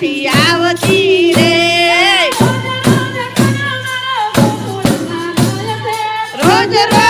નથી આવતી રે. રોજ રોજ